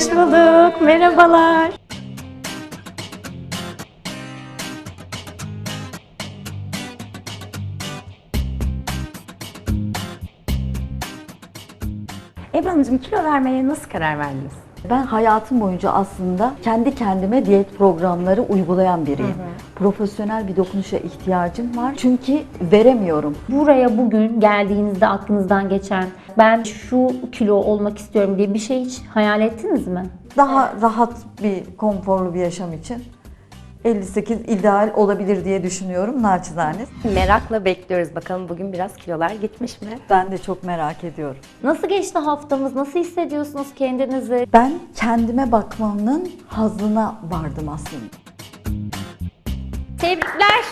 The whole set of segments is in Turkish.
Hoş bulduk. Merhabalar. Ebru kilo vermeye nasıl karar verdiniz? Ben hayatım boyunca aslında kendi kendime diyet programları uygulayan biriyim. Profesyonel bir dokunuşa ihtiyacım var. Çünkü veremiyorum. Buraya bugün geldiğinizde aklınızdan geçen ben şu kilo olmak istiyorum diye bir şey hiç hayal ettiniz mi? Daha rahat bir, konforlu bir yaşam için 58 ideal olabilir diye düşünüyorum naçizane. Merakla bekliyoruz. Bakalım bugün biraz kilolar gitmiş mi? Ben de çok merak ediyorum. Nasıl geçti haftamız? Nasıl hissediyorsunuz kendinizi? Ben kendime bakmanın hazına vardım aslında. Tebrikler.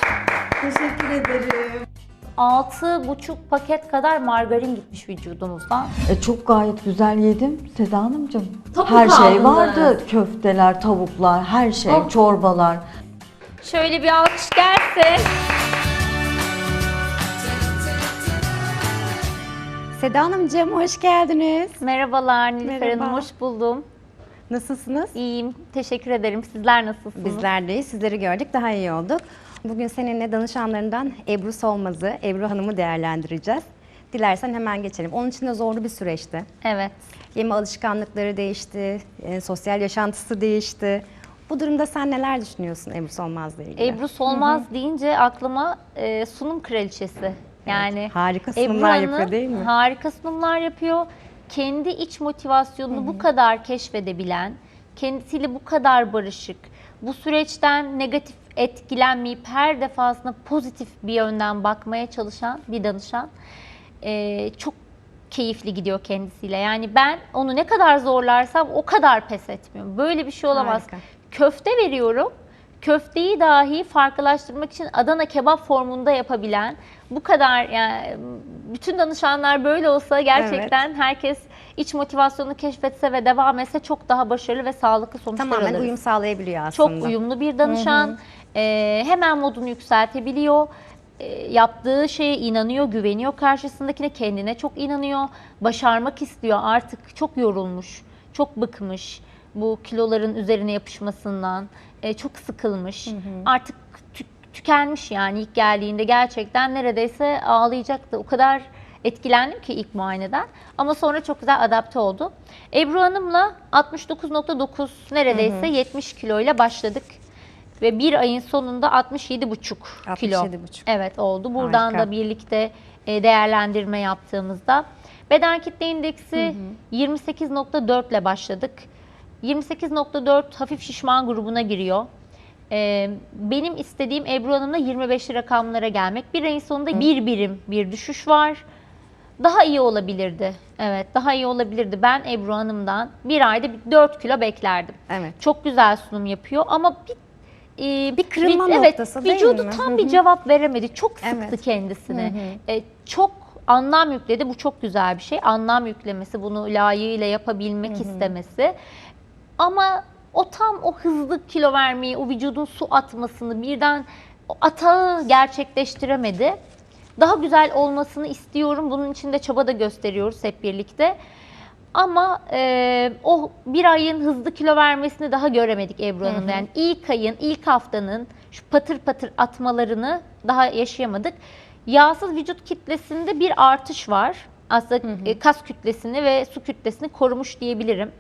Teşekkür ederim. 6,5 paket kadar margarin gitmiş vücudunuzdan. E, çok gayet güzel yedim Seda Hanımcığım. Tavuk her şey aldınız. vardı. Köfteler, tavuklar, her şey, Oh. çorbalar. Şöyle bir alkış gelsin. Seda Hanımcığım hoş geldiniz. Merhabalar Nilüfer Merhaba. Hanım, hoş buldum. Nasılsınız? İyiyim, teşekkür ederim. Sizler nasılsınız? Bizler de sizleri gördük daha iyi olduk. Bugün seninle danışanlarından Ebru Solmaz'ı, Ebru Hanım'ı değerlendireceğiz. Dilersen hemen geçelim. Onun için de zorlu bir süreçti. Evet. Yeme alışkanlıkları değişti, e, sosyal yaşantısı değişti. Bu durumda sen neler düşünüyorsun Ebru Solmaz'la ilgili? Ebru Solmaz deyince aklıma e, sunum kraliçesi. Yani harika Ebru sunumlar Hanım yapıyor değil mi? Harika sunumlar yapıyor. Kendi iç motivasyonunu bu kadar keşfedebilen, kendisiyle bu kadar barışık, bu süreçten negatif etkilenmeyip her defasında pozitif bir yönden bakmaya çalışan bir danışan. E, çok keyifli gidiyor kendisiyle. Yani ben onu ne kadar zorlarsam o kadar pes etmiyorum. Böyle bir şey olamaz. Harika. Köfte veriyorum. Köfteyi dahi farklılaştırmak için Adana kebap formunda yapabilen bu kadar yani bütün danışanlar böyle olsa gerçekten herkes iç motivasyonunu keşfetse ve devam etse çok daha başarılı ve sağlıklı sonuçlar Tamamen alırız. uyum sağlayabiliyor Çok aslında. uyumlu bir danışan. Ee, hemen modunu yükseltebiliyor. Ee, yaptığı şeye inanıyor, güveniyor karşısındakine, kendine çok inanıyor. Başarmak istiyor. Artık çok yorulmuş, çok bıkmış bu kiloların üzerine yapışmasından. Ee, çok sıkılmış. Artık tü- tükenmiş yani ilk geldiğinde gerçekten neredeyse ağlayacaktı. O kadar etkilendim ki ilk muayeneden. Ama sonra çok güzel adapte oldu. Ebru Hanım'la 69.9 neredeyse 70 kiloyla başladık. Ve bir ayın sonunda 67,5 kilo. 67,5. Evet oldu. Buradan Harika. da birlikte e, değerlendirme yaptığımızda beden kitle indeksi 28.4 ile başladık. 28.4 hafif şişman grubuna giriyor. Ee, benim istediğim Ebru Hanım'la 25'li rakamlara gelmek. Bir ayın sonunda bir birim bir düşüş var. Daha iyi olabilirdi. Evet daha iyi olabilirdi. Ben Ebru Hanım'dan bir ayda bir 4 kilo beklerdim. Evet. Çok güzel sunum yapıyor ama bir e, Bir kırılma evet, noktası değil vücudu mi? tam Hı bir hı. cevap veremedi. Çok sıktı Evet. kendisini. E, çok anlam yükledi. Bu çok güzel bir şey. Anlam yüklemesi, bunu layığıyla yapabilmek istemesi. Ama o tam o hızlı kilo vermeyi, o vücudun su atmasını birden atağı gerçekleştiremedi. Daha güzel olmasını istiyorum. Bunun için de çaba da gösteriyoruz hep birlikte. Ama e, o bir ayın hızlı kilo vermesini daha göremedik Ebru Hanım'da. Yani ilk ayın, ilk haftanın şu patır patır atmalarını daha yaşayamadık. Yağsız vücut kitlesinde bir artış var. Aslında e, kas kütlesini ve su kütlesini korumuş diyebilirim.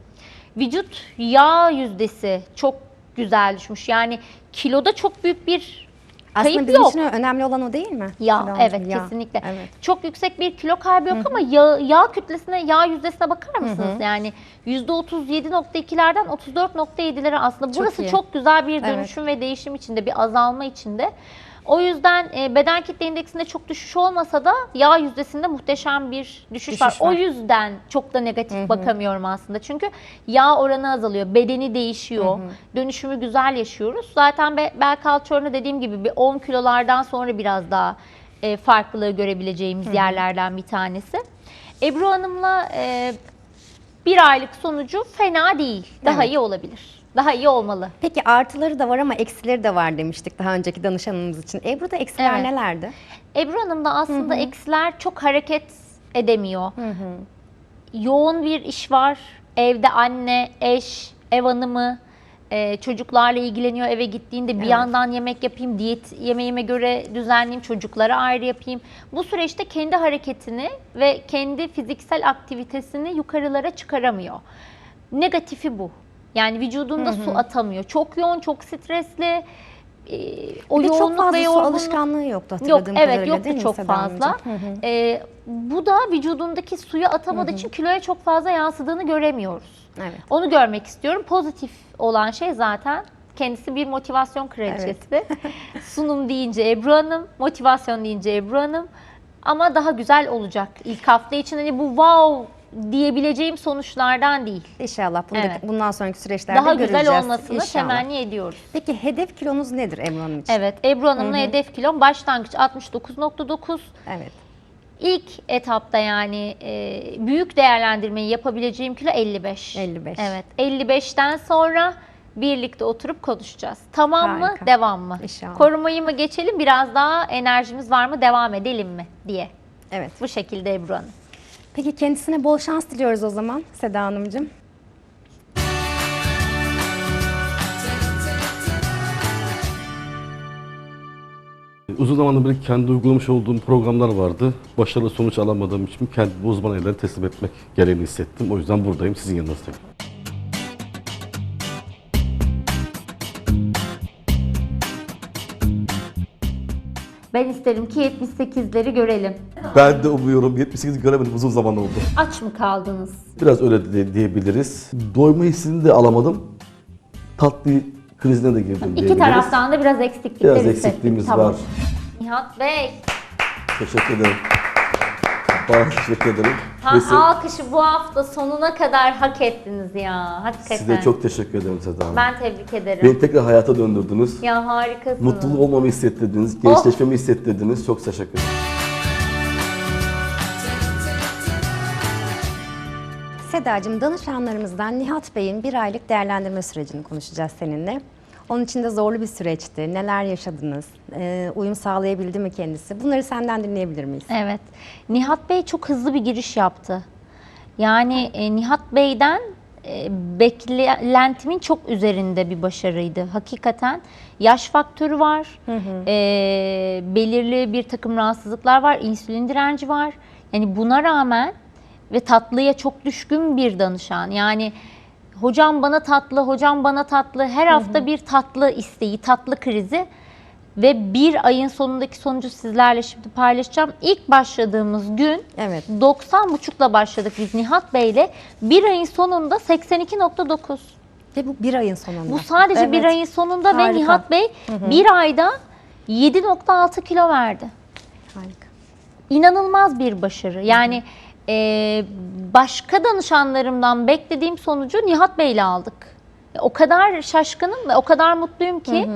Vücut yağ yüzdesi çok güzel düşmüş. Yani kiloda çok büyük bir Aslında kayıp bizim yok. için önemli olan o değil mi? Ya Seda evet? Yağ. kesinlikle. Evet. Çok yüksek bir kilo kaybı yok ama yağ, yağ kütlesine, yağ yüzdesine bakar mısınız? Yani %37.2'lerden 34.7'lere aslında Çok burası iyi. çok güzel bir Evet. dönüşüm ve değişim içinde, bir azalma içinde. O yüzden e, beden kitle indeksinde çok düşüş olmasa da yağ yüzdesinde muhteşem bir düşüş, Düşüş var. O var. yüzden çok da negatif bakamıyorum aslında. Çünkü yağ oranı azalıyor, bedeni değişiyor, dönüşümü güzel yaşıyoruz. Zaten be, bel kalçorunu dediğim gibi bir 10 kilolardan sonra biraz daha e, farklılığı görebileceğimiz yerlerden bir tanesi. Ebru Hanım'la e, bir aylık sonucu fena değil. Daha Evet. iyi olabilir. Daha iyi olmalı. Peki artıları da var ama eksileri de var demiştik daha önceki danışanımız için. Ebru'da eksiler Evet. nelerdi? Ebru Hanım'da aslında eksiler çok hareket edemiyor. Yoğun bir iş var. evde anne, eş, ev hanımı, e, çocuklarla ilgileniyor eve gittiğinde bir Evet. yandan yemek yapayım, diyet yemeğime göre düzenleyeyim, çocuklara ayrı yapayım. Bu süreçte kendi hareketini ve kendi fiziksel aktivitesini yukarılara çıkaramıyor. Negatifi bu. Yani vücudunda su atamıyor. Çok yoğun, çok stresli. e, o Bir de çok fazla ve su alışkanlığı yoktu Yok hatırladığım evet kadarıyla yoktu değil mi çok Seda fazla. Hı hı. Ee, bu da vücudundaki suyu atamadığı için kiloya çok fazla yansıdığını göremiyoruz. Evet. Onu görmek istiyorum. Pozitif olan şey zaten kendisi bir motivasyon kraliçesi. Sunum deyince Ebru Hanım, motivasyon deyince Ebru Hanım. Ama daha güzel olacak. İlk hafta için hani bu wow diyebileceğim sonuçlardan değil. İnşallah bunu da- Evet. bundan sonraki süreçlerde Daha göreceğiz. güzel olmasını İnşallah. temenni ediyoruz. Peki hedef kilonuz nedir Ebru Hanım için? Evet, Ebru Hanım'la hedef kilom başlangıç 69.9. Evet. İlk etapta yani e, büyük değerlendirmeyi yapabileceğim kilo 55. 55. Evet. 55'ten sonra birlikte oturup konuşacağız. Tamam mı? Harika. Devam mı? İnşallah. Korumayı mı geçelim? Biraz daha enerjimiz var mı? Devam edelim mi? diye. Evet. Bu şekilde Ebru Hanım. Peki kendisine bol şans diliyoruz o zaman Seda Hanımcığım. Uzun zamandır beri kendi uygulamış olduğum programlar vardı. Başarılı sonuç alamadığım için kendimi uzman ellerine teslim etmek gereğini hissettim. O yüzden buradayım, sizin yanınızdayım. Ben isterim ki 78'leri görelim. Ben de umuyorum 78 göremedim uzun zaman oldu. Aç mı kaldınız? Biraz öyle de diyebiliriz. Doyma hissini de alamadım. Tatlı krizine de girdim İki diyebiliriz. taraftan da biraz eksiklikler Biraz eksikliğimiz Tamam. var. Nihat Bey, Teşekkür ederim. Bana teşekkür ederim. ha, Ve size- alkışı bu hafta sonuna kadar hak ettiniz ya. Hakikaten. size çok teşekkür ederim Seda Hanım. Ben tebrik ederim. Beni tekrar hayata döndürdünüz. Ya harikasınız. Mutlu olmamı hissettirdiniz, gençleşmemi hissettirdiniz. Çok teşekkür ederim. Sedacığım danışanlarımızdan Nihat Bey'in bir aylık değerlendirme sürecini konuşacağız seninle. Onun için de zorlu bir süreçti. Neler yaşadınız? Ee, uyum sağlayabildi mi kendisi? Bunları senden dinleyebilir miyiz? Evet. Nihat Bey çok hızlı bir giriş yaptı. Yani e, Nihat Bey'den e, beklentimin çok üzerinde bir başarıydı. Hakikaten yaş faktörü var. E, belirli bir takım rahatsızlıklar var. insülin direnci var. Yani buna rağmen ve tatlıya çok düşkün bir danışan. Yani hocam bana tatlı, hocam bana tatlı. Her hafta bir tatlı isteği, tatlı krizi. Ve bir ayın sonundaki sonucu sizlerle şimdi paylaşacağım. İlk başladığımız gün Evet. 90 buçukla başladık biz Nihat Bey'le. Bir ayın sonunda 82.9. Ve bu bir ayın sonunda. Bu sadece bir Evet. ayın sonunda ve Harika. Nihat Bey bir ayda 7.6 kilo verdi. Harika. İnanılmaz bir başarı. Yani e, başka danışanlarımdan beklediğim sonucu Nihat Bey'le aldık. O kadar şaşkınım ve o kadar mutluyum ki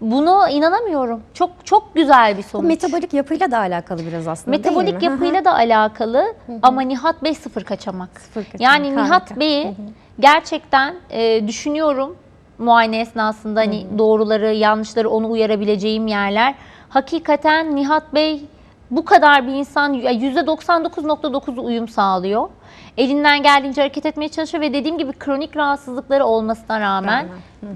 bunu inanamıyorum. Çok çok güzel bir Bu sonuç. metabolik yapıyla da alakalı biraz aslında Metabolik yapıyla da alakalı ama Nihat Bey sıfır kaçamak. Sıfır kaçamak, Yani harika. Nihat Bey'i gerçekten e, düşünüyorum muayene esnasında hani doğruları yanlışları onu uyarabileceğim yerler. Hakikaten Nihat Bey bu kadar bir insan %99.9'u uyum sağlıyor. Elinden geldiğince hareket etmeye çalışıyor ve dediğim gibi kronik rahatsızlıkları olmasına rağmen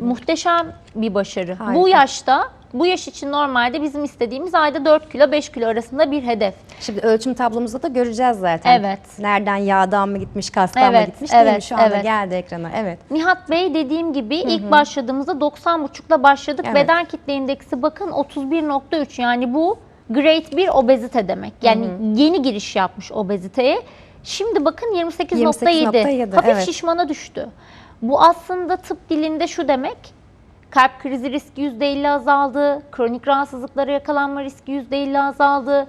muhteşem bir başarı. Harika. Bu yaşta bu yaş için normalde bizim istediğimiz ayda 4 kilo 5 kilo arasında bir hedef. Şimdi ölçüm tablomuzda da göreceğiz zaten. Evet. Nereden yağdan mı gitmiş, kastan mı Evet, gitmiş değil mi? evet, Şu anda evet. geldi ekrana. Evet. Nihat Bey dediğim gibi ilk başladığımızda 90,5'la başladık. Evet. Beden kitle indeksi bakın 31.3 yani bu grade 1 obezite demek. Yani yeni giriş yapmış obeziteye. Şimdi bakın 28.7. 28.7, Hafif evet. şişmana düştü. Bu aslında tıp dilinde şu demek. Kalp krizi riski %50 azaldı. Kronik rahatsızlıklara yakalanma riski %50 azaldı.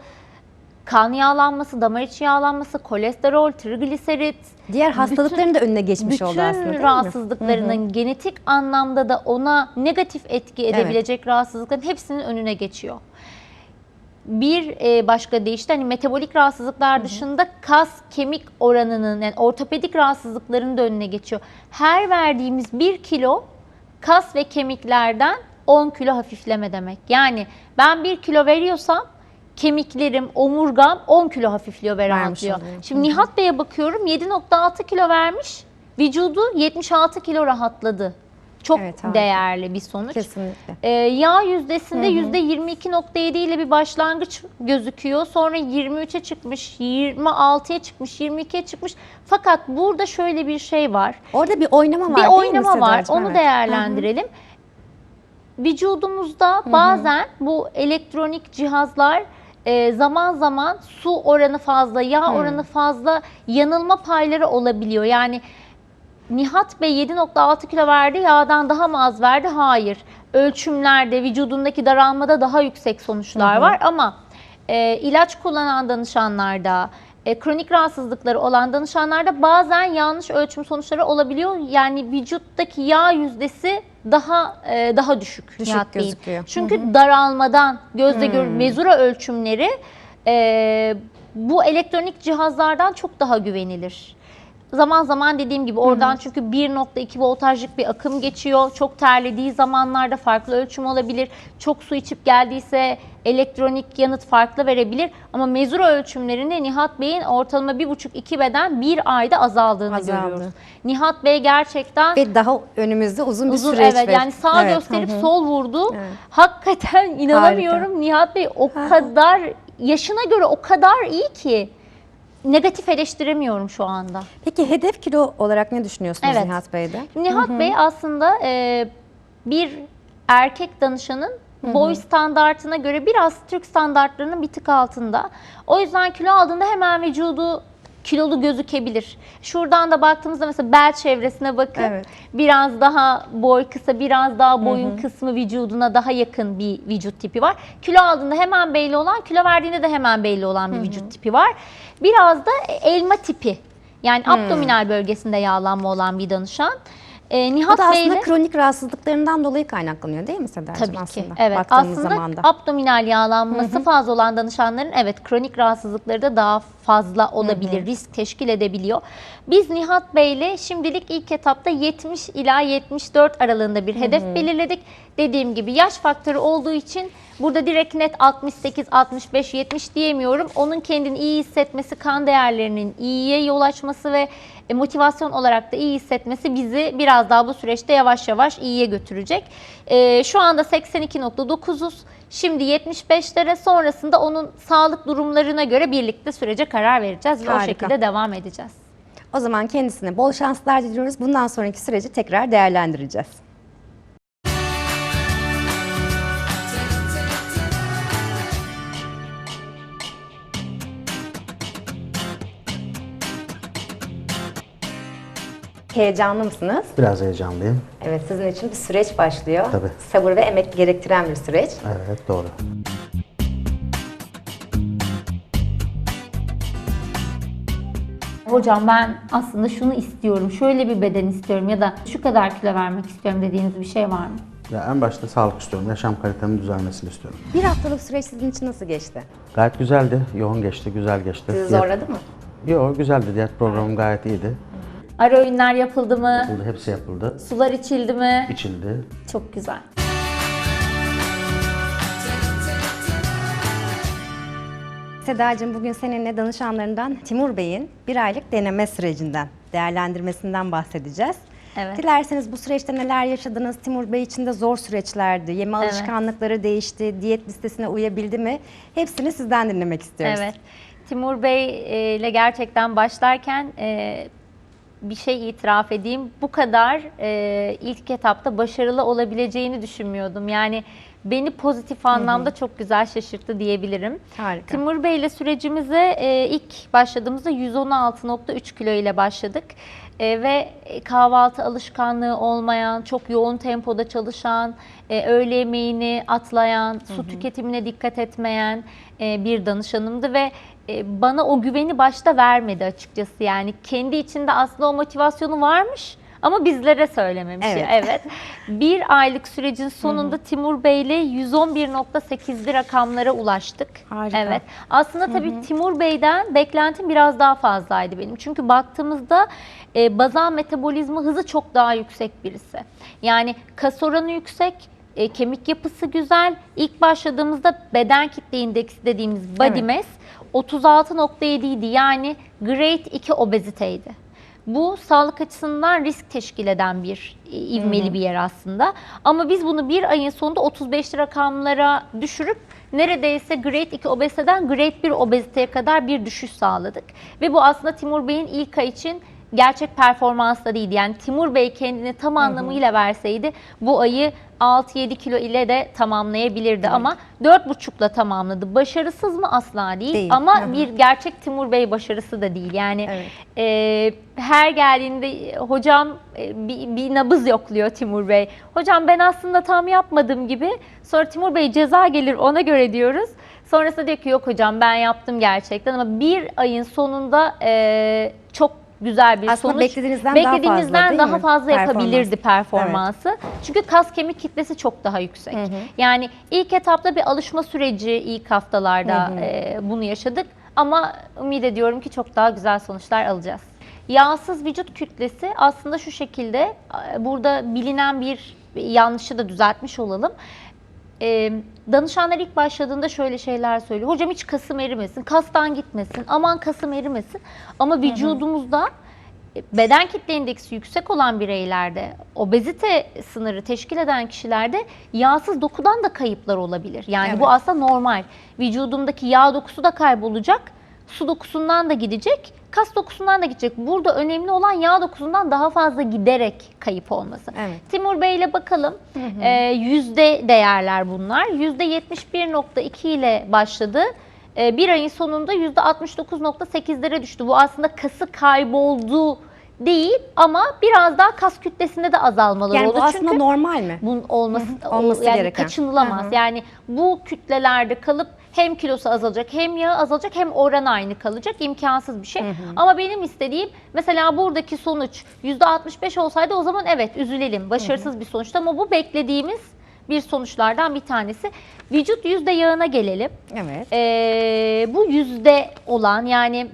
Kan yağlanması, damar içi yağlanması, kolesterol, trigliserit, Diğer hastalıkların da önüne geçmiş bütün oldu aslında mi? rahatsızlıklarının genetik anlamda da ona negatif etki Evet. edebilecek rahatsızlıkların hepsinin önüne geçiyor. Bir e, başka deyişle hani metabolik rahatsızlıklar dışında kas kemik oranının yani ortopedik rahatsızlıkların da önüne geçiyor. Her verdiğimiz bir kilo kas ve kemiklerden 10 kilo hafifleme demek. Yani ben bir kilo veriyorsam kemiklerim, omurgam 10 kilo hafifliyor ve rahatlıyor. Şimdi Nihat Bey'e bakıyorum 7.6 kilo vermiş Vücudu 76 kilo rahatladı. Çok Evet, harika. değerli bir sonuç. Kesinlikle. Ee, yağ yüzdesinde %22.7 ile bir başlangıç gözüküyor. Sonra 23'e çıkmış, 26'ya çıkmış, 22'ye çıkmış. Fakat burada şöyle bir şey var. Orada bir oynama var bir değil mi oynama var. Sedacığım? Onu Evet. değerlendirelim. Vücudumuzda bazen bu elektronik cihazlar e, zaman zaman su oranı fazla, yağ oranı fazla yanılma payları olabiliyor. Yani Nihat Bey 7.6 kilo verdi, yağdan daha mı az verdi? Hayır. Ölçümlerde, vücudundaki daralmada daha yüksek sonuçlar var ama e, ilaç kullanan danışanlarda, e, kronik rahatsızlıkları olan danışanlarda bazen yanlış ölçüm sonuçları olabiliyor. Yani vücuttaki yağ yüzdesi daha e, daha düşük. Düşük Nihat Bey'in. gözüküyor. Çünkü daralmadan gözle gör mezura ölçümleri e, bu elektronik cihazlardan çok daha güvenilir. Zaman zaman dediğim gibi oradan çünkü 1.2 voltajlık bir akım geçiyor. Çok terlediği zamanlarda farklı ölçüm olabilir. Çok su içip geldiyse elektronik yanıt farklı verebilir. Ama mezura ölçümlerinde Nihat Bey'in ortalama 1,5-2 beden bir ayda azaldığını Azaldı. görüyoruz. Nihat Bey gerçekten Ve daha önümüzde uzun bir uzun süreç. evet ve- yani sağ Evet, gösterip hı hı. sol vurdu. Evet. Hakikaten inanamıyorum Nihat Bey o kadar yaşına göre o kadar iyi ki negatif eleştiremiyorum şu anda. Peki hedef kilo olarak ne düşünüyorsunuz Evet. Nihat Bey'de? Nihat Bey aslında e, bir erkek danışanın boy standartına göre biraz Türk standartlarının bir tık altında. O yüzden kilo aldığında hemen vücudu kilolu gözükebilir. Şuradan da baktığımızda mesela bel çevresine bakın. Evet. Biraz daha boy kısa, biraz daha boyun kısmı vücuduna daha yakın bir vücut tipi var. Kilo aldığında hemen belli olan, kilo verdiğinde de hemen belli olan bir vücut tipi var. Biraz da elma tipi. Yani abdominal bölgesinde yağlanma olan bir danışan. Bu Nihat da aslında Bey'le kronik rahatsızlıklarından dolayı kaynaklanıyor değil mi Sedacığım tabii ki. aslında? Evet. Baktığımız Aslında zaman da. abdominal yağlanması fazla olan danışanların evet kronik rahatsızlıkları da daha fazla olabilir, risk teşkil edebiliyor. Biz Nihat Bey'le şimdilik ilk etapta 70 ila 74 aralığında bir hedef belirledik. Dediğim gibi yaş faktörü olduğu için burada direkt net 68, 65, 70 diyemiyorum. Onun kendini iyi hissetmesi, kan değerlerinin iyiye yol açması ve e, motivasyon olarak da iyi hissetmesi bizi biraz daha bu süreçte yavaş yavaş iyiye götürecek. E, şu anda 82.9'uz. Şimdi 75'lere sonrasında onun sağlık durumlarına göre birlikte sürece karar vereceğiz ve o Harika. şekilde devam edeceğiz. O zaman kendisine bol şanslar diliyoruz. Bundan sonraki süreci tekrar değerlendireceğiz. Heyecanlı mısınız? Biraz heyecanlıyım. Evet, sizin için bir süreç başlıyor. Tabii. Sabır ve emek gerektiren bir süreç. Evet doğru. Hocam ben aslında şunu istiyorum, şöyle bir beden istiyorum ya da şu kadar kilo vermek istiyorum dediğiniz bir şey var mı? Ya en başta sağlık istiyorum. Yaşam kalitemin düzelmesini istiyorum. Bir haftalık süreç sizin için nasıl geçti? Gayet güzeldi. Yoğun geçti, güzel geçti. Sizi zorladı mı? Yok güzeldi. Diyet programım gayet iyiydi. Ara öğünler yapıldı mı? Burada hepsi yapıldı. Sular içildi mi? İçildi. Çok güzel. Sedacığım bugün seninle danışanlarından Timur Bey'in bir aylık deneme sürecinden, değerlendirmesinden bahsedeceğiz. Evet. Dilerseniz bu süreçte neler yaşadınız? Timur Bey için de zor süreçlerdi. Yeme Evet. alışkanlıkları değişti, diyet listesine uyabildi mi? Hepsini sizden dinlemek istiyoruz. Evet. Timur Bey e, ile gerçekten başlarken e, bir şey itiraf edeyim. Bu kadar e, ilk etapta başarılı olabileceğini düşünmüyordum. Yani beni pozitif anlamda çok güzel şaşırttı diyebilirim. Harika. Timur Bey ile sürecimize e, ilk başladığımızda 116.3 kilo ile başladık. E, ve kahvaltı alışkanlığı olmayan, çok yoğun tempoda çalışan, e, öğle yemeğini atlayan, su tüketimine dikkat etmeyen e, bir danışanımdı ve bana o güveni başta vermedi açıkçası. Yani kendi içinde aslında o motivasyonu varmış ama bizlere söylememiş. Evet. evet. Bir aylık sürecin sonunda Timur Bey ile 111.8'li rakamlara ulaştık. Harika. Evet. Aslında tabii Timur Bey'den beklentim biraz daha fazlaydı benim. Çünkü baktığımızda e, bazal metabolizma hızı çok daha yüksek birisi. Yani kas oranı yüksek, e, kemik yapısı güzel. İlk başladığımızda beden kitle indeksi dediğimiz body Evet. mass 36.7 idi. Yani grade 2 obeziteydi. Bu sağlık açısından risk teşkil eden bir e, ivmeli bir yer aslında. Ama biz bunu bir ayın sonunda 35 rakamlara düşürüp neredeyse grade 2 obeziteden grade 1 obeziteye kadar bir düşüş sağladık. Ve bu aslında Timur Bey'in ilk ay için gerçek performans da değildi. Yani Timur Bey kendini tam anlamıyla verseydi bu ayı 6-7 kilo ile de tamamlayabilirdi ama 4,5'la tamamladı. Başarısız mı? Asla değil. Değil. Ama Hı hı. bir gerçek Timur Bey başarısı da değil. Yani Evet. e, her geldiğinde hocam e, bir, bir nabız yokluyor Timur Bey. Hocam ben aslında tam yapmadım gibi. Sonra Timur Bey ceza gelir ona göre diyoruz. Sonrasında diyor ki yok hocam ben yaptım gerçekten ama bir ayın sonunda e, çok güzel bir Aslında sonuç. beklediğinizden daha fazla, beklediğinizden daha fazla yapabilirdi performansı. Çünkü kas kemik kitlesi çok daha yüksek. Yani ilk etapta bir alışma süreci ilk haftalarda e, bunu yaşadık ama ümit ediyorum ki çok daha güzel sonuçlar alacağız. Yağsız vücut kütlesi aslında şu şekilde e, burada bilinen bir yanlışı da düzeltmiş olalım. E, danışanlar ilk başladığında şöyle şeyler söylüyor. Hocam hiç kasım erimesin, kastan gitmesin, aman kasım erimesin. Ama vücudumuzda e, beden kitle indeksi yüksek olan bireylerde, obezite sınırı teşkil eden kişilerde yağsız dokudan da kayıplar olabilir. Yani Evet. bu aslında normal. Vücudumdaki yağ dokusu da kaybolacak, su dokusundan da gidecek, kas dokusundan da gidecek. Burada önemli olan yağ dokusundan daha fazla giderek kayıp olması. Evet. Timur Bey ile bakalım. Ee, yüzde değerler bunlar. Yüzde 71.2 ile başladı. Ee, bir ayın sonunda yüzde 69.8'lere düştü. Bu aslında kası kayboldu değil ama biraz daha kas kütlesinde de azalmalar Yani oldu. bu aslında normal mi? bunun olması, Hı hı, olması yani gereken. kaçınılamaz. Hı hı. Yani bu kütlelerde kalıp hem kilosu azalacak hem yağı azalacak hem oran aynı kalacak imkansız bir şey. Ama benim istediğim mesela buradaki sonuç %65 olsaydı o zaman evet üzülelim başarısız bir sonuçtu ama bu beklediğimiz bir sonuçlardan bir tanesi. Vücut yüzde yağına gelelim. Evet. Ee, bu yüzde olan yani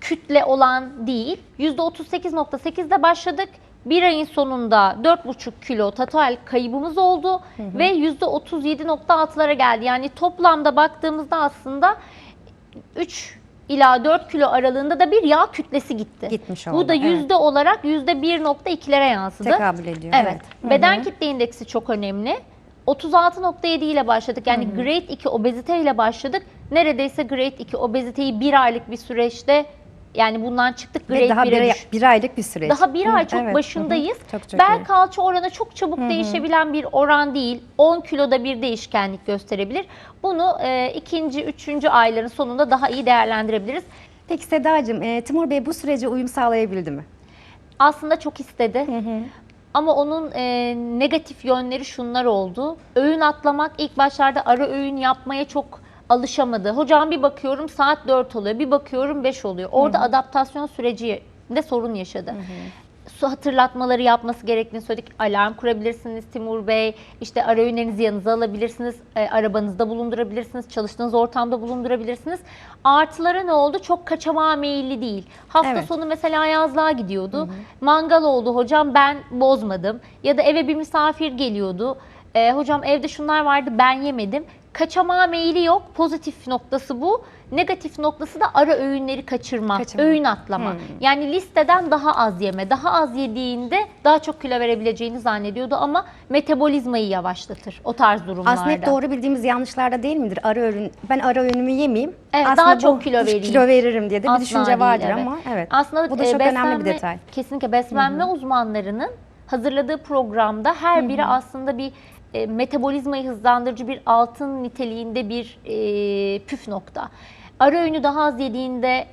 kütle olan değil. Yüzde 38.8'de başladık. Bir ayın sonunda 4,5 kilo total kaybımız oldu ve yüzde 37.6'lara geldi. Yani toplamda baktığımızda aslında 3 ila 4 kilo aralığında da bir yağ kütlesi gitti. Gitmiş Bu oldu, da evet. yüzde olarak yüzde 1.2'lere yansıdı. Tekabül ediyor. Evet. Beden kitle indeksi çok önemli. 36.7 ile başladık. Yani grade 2 obezite ile başladık. Neredeyse grade 2 obeziteyi bir aylık bir süreçte yani bundan çıktık grade daha 1'e bir, düş- bir aylık bir süreç. Daha bir ay çok evet. başındayız. Hı hı. Çok çok Bel iyi. kalça oranı çok çabuk değişebilen bir oran değil. 10 kiloda bir değişkenlik gösterebilir. Bunu e, ikinci, üçüncü ayların sonunda daha iyi değerlendirebiliriz. Peki Sedacığım, e, Timur Bey bu sürece uyum sağlayabildi mi? aslında çok istedi. Ama onun e, negatif yönleri şunlar oldu. Öğün atlamak ilk başlarda ara öğün yapmaya çok alışamadı. Hocam bir bakıyorum saat 4 oluyor, bir bakıyorum 5 oluyor. Orada adaptasyon sürecinde sorun yaşadı. Su hatırlatmaları yapması gerektiğini söyledik. Alarm kurabilirsiniz Timur Bey. İşte ara öğünlerinizi yanınıza alabilirsiniz. e, arabanızda bulundurabilirsiniz. Çalıştığınız ortamda bulundurabilirsiniz. Artıları ne oldu? Çok kaçamağa meyilli değil. Hafta Evet. sonu mesela yazlığa gidiyordu. Mangal oldu hocam ben bozmadım. Ya da eve bir misafir geliyordu. E, hocam evde şunlar vardı ben yemedim. Kaçamağa meyili yok. Pozitif noktası bu. Negatif noktası da ara öğünleri kaçırma, Kaçırma. öğün atlama. Yani listeden daha az yeme. Daha az yediğinde daha çok kilo verebileceğini zannediyordu ama metabolizmayı yavaşlatır o tarz durumlarda. Aslında hep doğru bildiğimiz yanlışlarda değil midir? Ara öğün, ben ara öğünümü yemeyeyim. Evet, Aslında daha bu çok kilo vereyim. Kilo veririm diye de bir Asla düşünce değil, vardır evet. ama evet. Aslında bu da e, çok önemli bir beslenme- detay. Kesinlikle beslenme uzmanlarının hazırladığı programda her biri aslında bir e, metabolizmayı hızlandırıcı bir altın niteliğinde bir e, püf nokta. Ara öğünü daha az yediğinde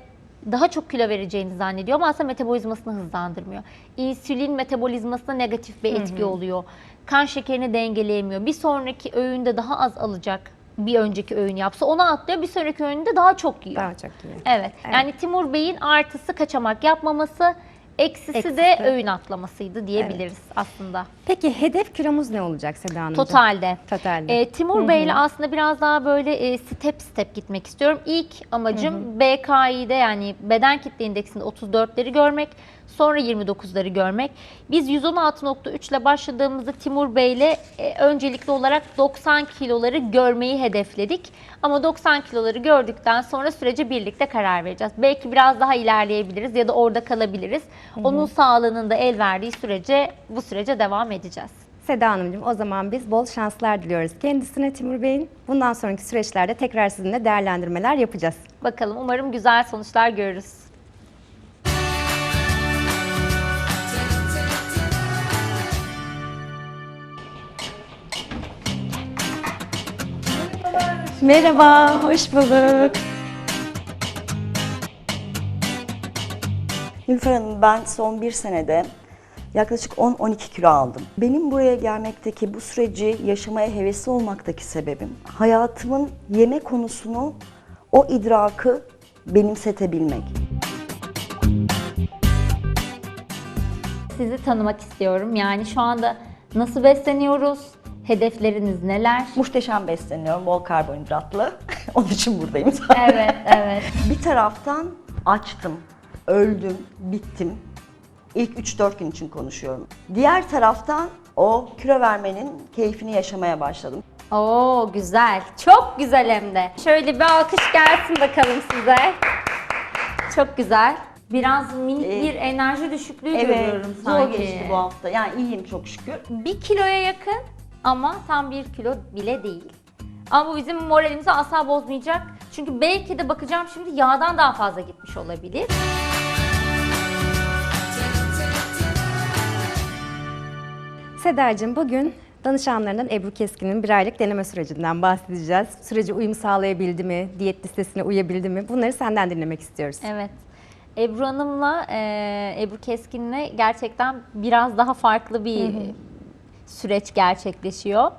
daha çok kilo vereceğini zannediyor ama aslında metabolizmasını hızlandırmıyor. İnsülin metabolizmasına negatif bir etki oluyor. Kan şekerini dengeleyemiyor. Bir sonraki öğünde daha az alacak bir önceki öğün yapsa onu atlıyor. Bir sonraki öğünde daha çok yiyor. Daha çok iyi. Evet. Yani Timur Bey'in artısı kaçamak yapmaması, eksisi, de Eksisi. öğün atlamasıydı diyebiliriz aslında. Peki hedef kilomuz ne olacak Seda Hanımcığım? Totalde. Totalde. Ee, Timur Bey'le aslında biraz daha böyle e, step step gitmek istiyorum. İlk amacım BKI'de yani beden kitle indeksinde 34'leri görmek. Sonra 29'ları görmek. Biz 116.3 ile başladığımızda Timur Bey ile e, öncelikli olarak 90 kiloları görmeyi hedefledik. Ama 90 kiloları gördükten sonra sürece birlikte karar vereceğiz. Belki biraz daha ilerleyebiliriz ya da orada kalabiliriz. Onun sağlığının da el verdiği sürece bu sürece devam edeceğiz. Seda Hanımcığım o zaman biz bol şanslar diliyoruz kendisine Timur Bey'in. Bundan sonraki süreçlerde tekrar sizinle değerlendirmeler yapacağız. Bakalım umarım güzel sonuçlar görürüz. Merhaba, hoş bulduk. Nilüfer Hanım ben son bir senede yaklaşık 10-12 kilo aldım. Benim buraya gelmekteki bu süreci yaşamaya hevesli olmaktaki sebebim hayatımın yeme konusunu o idrakı benimsetebilmek. Sizi tanımak istiyorum. Yani şu anda nasıl besleniyoruz? Hedefleriniz neler? Muhteşem besleniyorum, bol karbonhidratlı. Onun için buradayım. Evet, evet. bir taraftan açtım, öldüm, bittim. İlk 3-4 gün için konuşuyorum. Diğer taraftan o kilo vermenin keyfini yaşamaya başladım. Oo güzel. Çok güzel hem de. Şöyle bir alkış gelsin bakalım size. Çok güzel. Biraz minik Ee, bir enerji düşüklüğü Evet, görüyorum zor sanki. geçti bu hafta. Yani iyiyim çok şükür. Bir kiloya yakın ama tam bir kilo bile değil. Ama bu bizim moralimizi asla bozmayacak. Çünkü belki de bakacağım şimdi yağdan daha fazla gitmiş olabilir. Sedacığım bugün danışanlarından Ebru Keskin'in bir aylık deneme sürecinden bahsedeceğiz. Sürece uyum sağlayabildi mi, diyet listesine uyabildi mi? Bunları senden dinlemek istiyoruz. Evet. Ebru Hanım'la, e, Ebru Keskin'le gerçekten biraz daha farklı bir süreç gerçekleşiyor.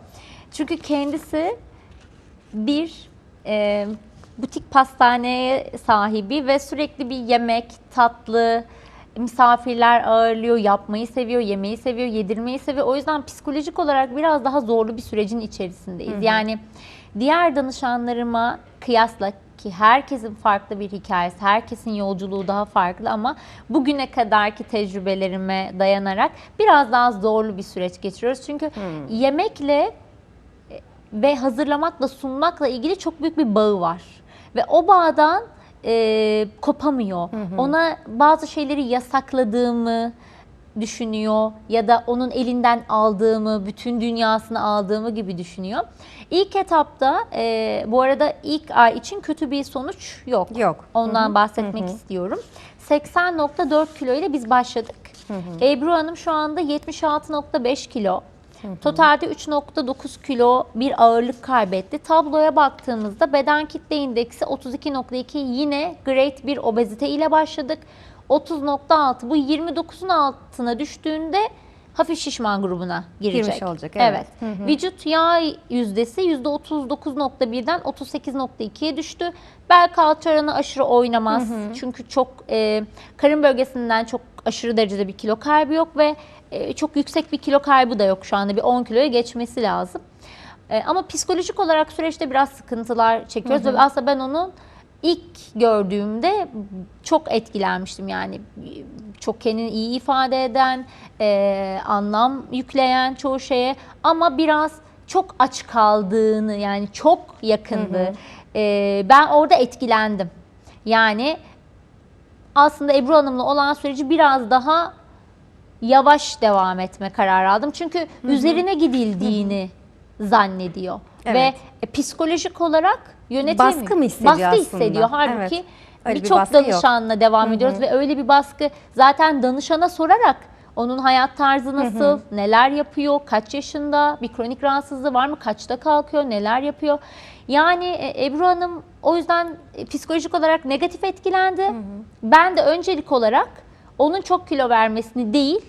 Çünkü kendisi bir e, butik pastaneye sahibi ve sürekli bir yemek, tatlı, misafirler ağırlıyor, yapmayı seviyor, yemeği seviyor, yedirmeyi seviyor. O yüzden psikolojik olarak biraz daha zorlu bir sürecin içerisindeyiz. Yani diğer danışanlarıma kıyasla ki herkesin farklı bir hikayesi, herkesin yolculuğu daha farklı ama bugüne kadarki tecrübelerime dayanarak biraz daha zorlu bir süreç geçiriyoruz. Çünkü yemekle ve hazırlamakla sunmakla ilgili çok büyük bir bağı var. Ve o bağdan e, kopamıyor. Ona bazı şeyleri yasakladığımı düşünüyor ya da onun elinden aldığımı, bütün dünyasını aldığımı gibi düşünüyor. İlk etapta e, bu arada ilk ay için kötü bir sonuç yok. Yok. Ondan bahsetmek istiyorum. 80.4 kilo ile biz başladık. Ebru Hanım şu anda 76.5 kilo. Totalde 3.9 kilo bir ağırlık kaybetti. Tabloya baktığımızda beden kitle indeksi 32.2 yine grade bir obezite ile başladık. 30.6 bu 29'un altına düştüğünde hafif şişman grubuna girecek. Girmiş olacak, evet. Vücut yağ yüzdesi %39.1'den 38.2'ye düştü. Bel kalça oranı aşırı oynamaz. Çünkü çok e, karın bölgesinden çok aşırı derecede bir kilo kaybı yok ve e, çok yüksek bir kilo kaybı da yok şu anda. Bir 10 kiloya geçmesi lazım. E, ama psikolojik olarak süreçte biraz sıkıntılar çekiyoruz ve aslında ben onun ilk gördüğümde çok etkilenmiştim yani çok kendini iyi ifade eden, e, anlam yükleyen çoğu şeye ama biraz çok aç kaldığını yani çok yakındı. E, ben orada etkilendim. Yani aslında Ebru Hanım'la olan süreci biraz daha yavaş devam etme kararı aldım. Çünkü üzerine gidildiğini zannediyor. Evet. Ve psikolojik olarak yönetemiyor. Baskı mı hissediyor Baskı aslında? hissediyor. Halbuki Evet. Öyle bir birçok baskı yok. danışanla devam ediyoruz ve öyle bir baskı zaten danışana sorarak onun hayat tarzı nasıl, neler yapıyor, kaç yaşında, bir kronik rahatsızlığı var mı, kaçta kalkıyor, neler yapıyor. Yani e, Ebru Hanım o yüzden e, psikolojik olarak negatif etkilendi. Ben de öncelik olarak onun çok kilo vermesini değil,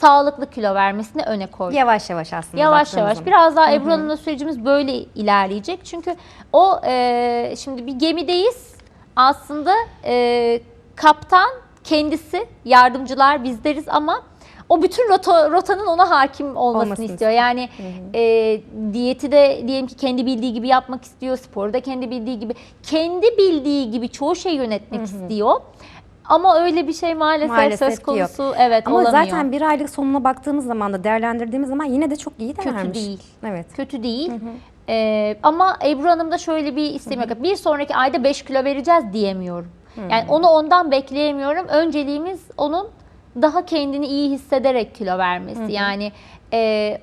sağlıklı kilo vermesini öne koydum. Yavaş yavaş aslında Yavaş yavaş. zaman. Biraz daha Ebru Hanım'la sürecimiz böyle ilerleyecek. Çünkü o e, şimdi bir gemideyiz. Aslında e, kaptan kendisi, yardımcılar bizleriz ama o bütün rota, rotanın ona hakim olmasını Olmasını istiyor. Yani e, diyeti de diyelim ki kendi bildiği gibi yapmak istiyor, sporu da kendi bildiği gibi, kendi bildiği gibi çoğu şey yönetmek istiyor. Ama öyle bir şey maalesef, Maalesef söz ki yok. konusu evet Ama olamıyor. zaten bir aylık sonuna baktığımız zaman da değerlendirdiğimiz zaman yine de çok iyi de Kötü değil. Evet. kötü değil. Ee, ama Ebru Hanım'da şöyle bir isteğim yok. Bir sonraki ayda 5 kilo vereceğiz diyemiyorum. Yani onu ondan bekleyemiyorum. Önceliğimiz onun daha kendini iyi hissederek kilo vermesi. Yani e,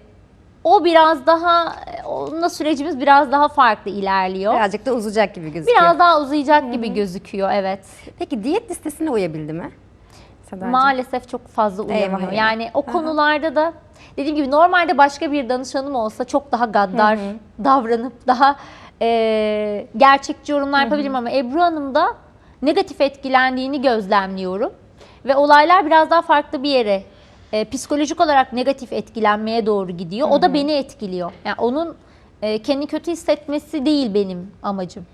o biraz daha, onunla sürecimiz biraz daha farklı ilerliyor. Birazcık da uzayacak gibi gözüküyor. Biraz daha uzayacak gibi gözüküyor evet. Peki diyet listesine uyabildi mi? Sedacığım? Maalesef çok fazla uyamıyor. eyvah. Yani o konularda da dediğim gibi normalde başka bir danışanım olsa çok daha gaddar davranıp daha e, gerçekçi yorumlar yapabilirim ama Ebru Hanım da negatif etkilendiğini gözlemliyorum. Ve olaylar biraz daha farklı bir yere e, psikolojik olarak negatif etkilenmeye doğru gidiyor. O da beni etkiliyor. Yani onun e, kendini kötü hissetmesi değil benim amacım.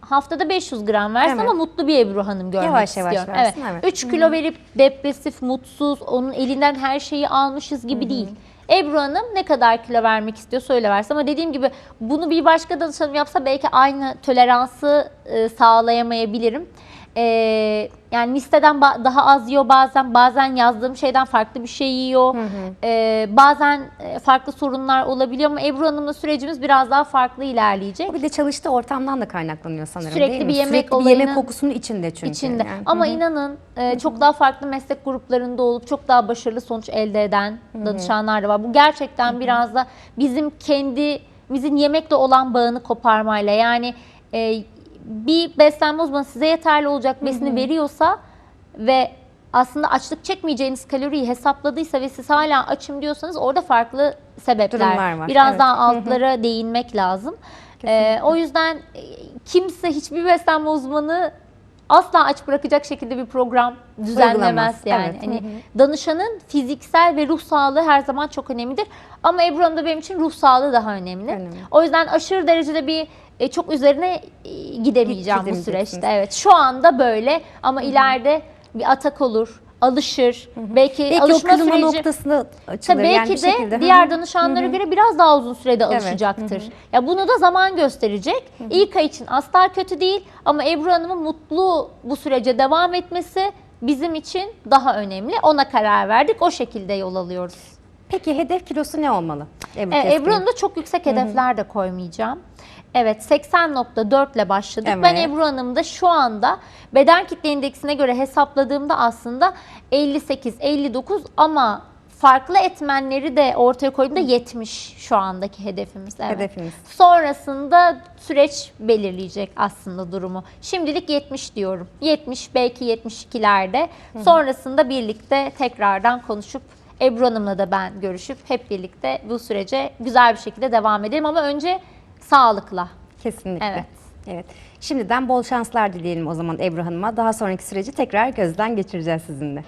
Haftada 500 gram versin Evet. ama mutlu bir Ebru Hanım görmek Yavaş yavaş istiyorum. versin, evet. 3 kilo verip depresif, mutsuz, onun elinden her şeyi almışız gibi değil. Ebru Hanım ne kadar kilo vermek istiyor söyle versin ama dediğim gibi bunu bir başka danışanım yapsa belki aynı toleransı e, sağlayamayabilirim. E, yani listeden daha az yiyor bazen, bazen yazdığım şeyden farklı bir şey yiyor. E, bazen e, farklı sorunlar olabiliyor ama Ebru Hanım'la sürecimiz biraz daha farklı ilerleyecek. O bir de çalıştığı ortamdan da kaynaklanıyor sanırım Sürekli değil mi? bir yemek Sürekli bir olayının yemek kokusunun içinde çünkü. içinde. yani. Ama inanın e, çok daha farklı meslek gruplarında olup çok daha başarılı sonuç elde eden danışanlar da var. Bu gerçekten biraz da bizim kendimizin yemekle olan bağını koparmayla yani e, bir beslenme uzmanı size yeterli olacak besini veriyorsa ve aslında açlık çekmeyeceğiniz kaloriyi hesapladıysa ve siz hala açım diyorsanız orada farklı sebepler. Durumlar var, Biraz evet. daha altlara değinmek lazım. Ee, o yüzden e, kimse hiçbir beslenme uzmanı asla aç bırakacak şekilde bir program düzenlemez yani. evet. Hani danışanın fiziksel ve ruh sağlığı her zaman çok önemlidir. Ama Ebru Hanım'da benim için ruh sağlığı daha önemli. Önemli. O yüzden aşırı derecede bir e, çok üzerine e, gidemeyeceğim bu Gidemeyeceksiniz. süreçte. Evet. Şu anda böyle ama ileride bir atak olur, alışır. Belki, Belki alışma kırılma süreci noktasını açılır. Tabii belki yani bir de şekilde. diğer danışanlara göre biraz daha uzun sürede alışacaktır. Ya bunu da zaman gösterecek. İlk ay için asla kötü değil ama Ebru Hanım'ın mutlu bu sürece devam etmesi bizim için daha önemli. Ona karar verdik. O şekilde yol alıyoruz. Peki hedef kilosu ne olmalı? Ebru Keskin'in? Ebru Hanım'da çok yüksek hedefler de koymayacağım. Evet 80.4 ile başladık. Ben Evet. Ebru Hanım'da şu anda beden kitle indeksine göre hesapladığımda aslında 58-59 ama farklı etmenleri de ortaya koyduğumda 70 şu andaki hedefimiz. Evet. Hedefiniz. Sonrasında süreç belirleyecek aslında durumu. Şimdilik 70 diyorum. 70 belki 72'lerde. Sonrasında birlikte tekrardan konuşup Ebru Hanım'la da ben görüşüp hep birlikte bu sürece güzel bir şekilde devam edelim ama önce Sağlıkla. Kesinlikle. Evet. Evet. Şimdiden bol şanslar dileyelim o zaman Ebru Hanım'a. Daha sonraki süreci tekrar gözden geçireceğiz sizinle.